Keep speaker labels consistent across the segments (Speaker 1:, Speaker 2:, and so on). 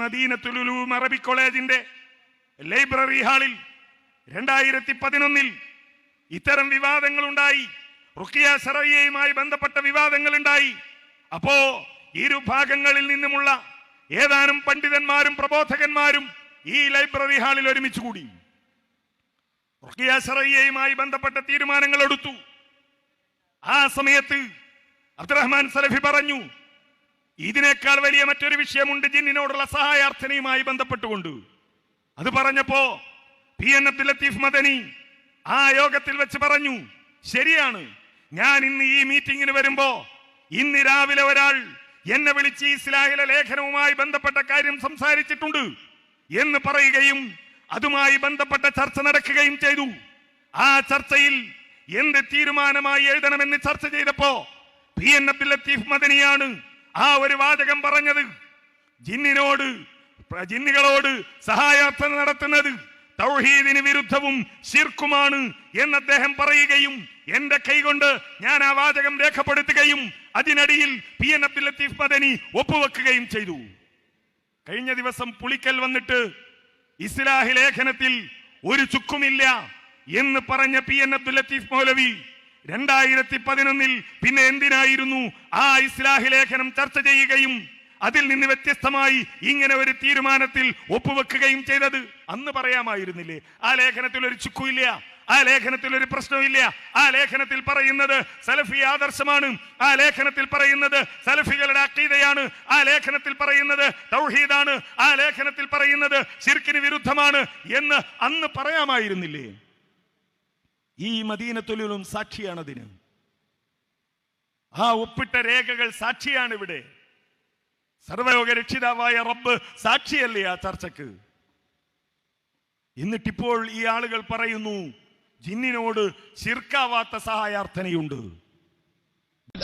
Speaker 1: മദീനത്തുലുലൂം അറബി കോളേജിന്റെ ലൈബ്രറി ഹാളിൽ രണ്ടായിരത്തി പതിനൊന്നിൽ ഇത്തരം വിവാദങ്ങൾ ഉണ്ടായി റുക്കിയ സറയ്യയുമായി ബന്ധപ്പെട്ട വിവാദങ്ങൾ ഉണ്ടായി അപ്പോ ഇരുഭാഗങ്ങളിൽ നിന്നുമുള്ള ഏതാനും പണ്ഡിതന്മാരും പ്രബോധകന്മാരും ഈ ലൈബ്രറി ഹാളിൽ ഒരുമിച്ച് കൂടി. റുക്കിയ സറയ്യയുമായി ബന്ധപ്പെട്ട തീരുമാനങ്ങൾ എടുത്തു ആ സമയത്ത് അബ്ദുറഹ്മാൻ സലഫി പറഞ്ഞു ഇതിനേക്കാൾ വലിയ മറ്റൊരു വിഷയമുണ്ട് ജിന്നിനോടുള്ള സഹായാർത്ഥനയുമായി ബന്ധപ്പെട്ടുകൊണ്ട്. അത് പറഞ്ഞപ്പോ പി എൻ അബ്ദുൽ ലത്തീഫ് മദനി ആ യോഗത്തിൽ വെച്ച് പറഞ്ഞു ശരിയാണ് ഞാൻ ഇന്ന് ഈ മീറ്റിംഗിന് വരുമ്പോ ഇന്ന് രാവിലെ ഒരാൾ എന്നെ വിളിച്ച് ഇസ്ലാഹിലെ ലേഖനവുമായി ബന്ധപ്പെട്ട കാര്യം സംസാരിച്ചിട്ടുണ്ട് എന്ന് പറയുകയും അതുമായി ബന്ധപ്പെട്ട ചർച്ച നടക്കുകയും ചെയ്തു. ആ ചർച്ചയിൽ എന്ത് തീരുമാനമായി എഴുതണമെന്ന് ചർച്ച ചെയ്തപ്പോ പി എൻ അബ്ദുൽ ലത്തീഫ് മദനിയാണ് ആ ഒരു വാചകം പറഞ്ഞത് ജിന്നിനോട് ജിന്നുകളോട് സഹായാർത്ഥന നടത്തുന്നത് തൗഹീദിന് വിരുദ്ധവും ശിർക്കുമാണ് എന്ന് അദ്ദേഹം പറയുകയും എന്റെ കൈകൊണ്ട് ഞാൻ ആ വാചകം രേഖപ്പെടുത്തുകയും അതിനടിയിൽ പി. എൻ. അബ്ദുൽ ലത്തീഫ് മദനി ഒപ്പുവെക്കുകയും ചെയ്തു. കഴിഞ്ഞ ദിവസം പുളിക്കൽ വന്നിട്ട് ഇസ്ലാഹി ലേഖനത്തിൽ ഒരു ചുക്കുമില്ല എന്ന് പറഞ്ഞ പി. എൻ. അബ്ദുൽ ലത്തീഫ് മൗലവി രണ്ടായിരത്തി പതിനൊന്നിൽ പിന്നെ എന്തിനായിരുന്നു ആ ഇസ്ലാഹി ലേഖനം ചർച്ച ചെയ്യുകയും അതിൽ നിന്ന് വ്യത്യസ്തമായി ഇങ്ങനെ ഒരു തീരുമാനത്തിൽ ഒപ്പുവെക്കുകയും ചെയ്തത്? അന്ന് പറയാമായിരുന്നില്ലേ? ആ ലേഖനത്തിൽ ഒരു ചുക്കുമില്ല ആ ലേഖനത്തിൽ ഒരു പ്രശ്നമില്ല ആ ലേഖനത്തിൽ പറയുന്നത് സലഫി ആദർശമാണ് ആ ലേഖനത്തിൽ പറയുന്നത് സലഫികളുടെ അക്കീതയാണ് ആ ലേഖനത്തിൽ പറയുന്നത് തൗഹീദാണ് ആ ലേഖനത്തിൽ പറയുന്നത് ശിർക്കിന് വിരുദ്ധമാണ് എന്ന് അന്ന് പറയാമായിരുന്നില്ലേ? ഈ മദീനത്തുലും സാക്ഷിയാണതിന്. ആ ഒപ്പിട്ട രേഖകൾ സാക്ഷിയാണ് ഇവിടെ. സർവലോക രക്ഷിതാവായ റബ്ബ് സാക്ഷിയല്ലേ ആ ചർച്ചക്ക്? എന്നിട്ടിപ്പോൾ ഈ ആളുകൾ പറയുന്നു ജിന്നിനോട് ശിർക്കാവാത്ത സഹായാർത്ഥനയുണ്ട്.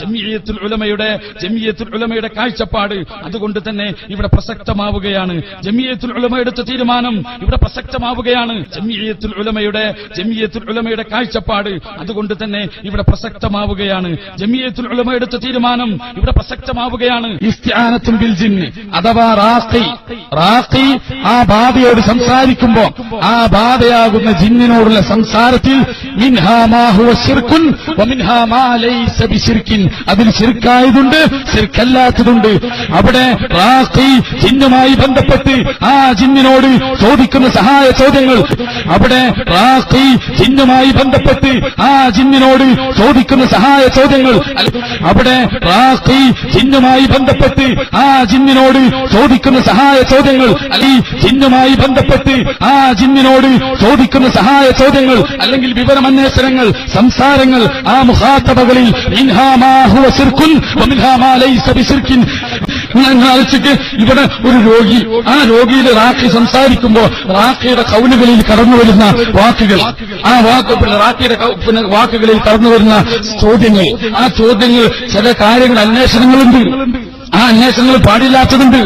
Speaker 2: ജമിയത്തുൽ ഉലമയുടെ ജമിയത്തുൽ ഉലമയുടെ കാഴ്ചപ്പാട് അതുകൊണ്ട് തന്നെ ഇവിടെ പ്രസക്തമാവുകയാണ്. ജമിയത്തുൽ ഉലമ എടുത്ത തീരുമാനം ഇവിടെ പ്രസക്തമാവുകയാണ്. ജമിയത്തുൽ ഉലമയുടെ ജമിയത്തുൽ ഉലമയുടെ കാഴ്ചപ്പാട് അതുകൊണ്ട് തന്നെ ഇവിടെ പ്രസക്തമാവുകയാണ്. ജമിയത്തുൽ ഉലമ എടുത്ത തീരുമാനം ഇവിടെ പ്രസക്തമാവുകയാണ്. ബിൽ ജിന്ന് അഥവാ റാഖി റാഖി ആ ബാധയോട് സംസാരിക്കുമ്പോ ആ ബാധയാകുന്ന ജിന്നിനോടുള്ള സംസാരത്തിൽ അതിൽ ശിർക്കായതുണ്ട് ശിർക്കല്ലാത്തതുണ്ട് അവിടെ റാഖി ബന്ധപ്പെട്ട് ആ ജിന്നിനോട് ചോദിക്കുന്ന സഹായ ചോദ്യങ്ങൾ. അവിടെ റാഖി ബന്ധപ്പെട്ട് ആ ജിന്നിനോട് ചോദിക്കുന്ന സഹായ ചോദ്യങ്ങൾ. അവിടെ റാഖി ബന്ധപ്പെട്ട് ആ ജിന്നിനോട് ചോദിക്കുന്ന സഹായ ചോദ്യങ്ങൾ. അല്ലെ ജിന്നുമായി ബന്ധപ്പെട്ട് ആ ജിന്നിനോട് ചോദിക്കുന്ന സഹായ ചോദ്യങ്ങൾ. അല്ലെങ്കിൽ വിവരമന്വേഷണങ്ങൾ സംസാരങ്ങൾ ആ മുഖാത്തബകളിൽ ഇവിടെ ഒരു രോഗി ആ രോഗിയുടെ റാഖി സംസാരിക്കുമ്പോൾ റാഖിയുടെ കൗലുകളിൽ കടന്നു വരുന്ന വാക്കുകൾ ആ വാക്ക് പിന്നെ റാഖിയുടെ വാക്കുകളിൽ കടന്നു വരുന്ന ചോദ്യങ്ങൾ. ആ ചോദ്യങ്ങൾ ചില കാര്യങ്ങൾ അന്വേഷണങ്ങളുണ്ട്. ആ അന്വേഷണങ്ങൾ പാടില്ലാത്തതുണ്ട്.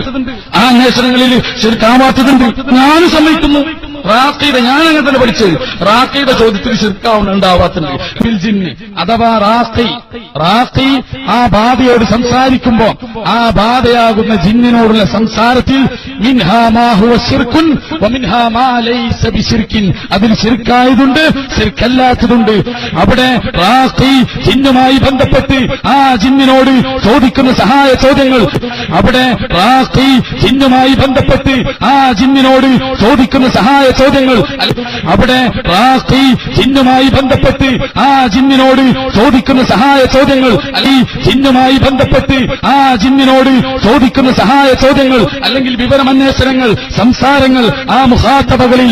Speaker 2: ആ അന്വേഷണങ്ങളിൽ ശരിക്കാവാത്തതുണ്ട് ഞാൻ സമ്മതിക്കുന്നു. റാഖിയുടെ ഞാൻ അങ്ങനെ തന്നെ പഠിച്ചത്. റാഖീദ ചോദ്യത്തിൽ ശിർക്കാവുന്നുണ്ടാവാത്തുണ്ട് ഉണ്ടാവാത്തത് അഥവാ റാഖി. റാഖി ആ ബാധയോട് സംസാരിക്കുമ്പോ ആ ബാധയാകുന്ന ജിന്നിനോടുള്ള സംസാരത്തിൽ അതിൽ ശിർക്കായതുണ്ട് ശിർക്കല്ലാത്തതുണ്ട് അവിടെ റാഖി ജിന്നുമായി ബന്ധപ്പെട്ട് ആ ജിന്നിനോട് ചോദിക്കുന്ന സഹായ ചോദ്യങ്ങൾ. അവിടെ റാഖി ജിന്നുമായി ബന്ധപ്പെട്ട് ആ ജിന്നിനോട് ചോദിക്കുന്ന സഹായ ചോദ്യങ്ങൾ. അവിടെ റാഖി ജിന്നുമായി ബന്ധപ്പെട്ട് ആ ജിന്നിനോട് ചോദിക്കുന്ന സഹായ ചോദ്യങ്ങൾ. അല്ലെ ജിന്നുമായി ബന്ധപ്പെട്ട് ആ ജിന്നിനോട് ചോദിക്കുന്ന സഹായ ചോദ്യങ്ങൾ. അല്ലെങ്കിൽ വിവരമന്വേഷണങ്ങൾ സംസാരങ്ങൾ ആ മുഖാത്തബകളിൽ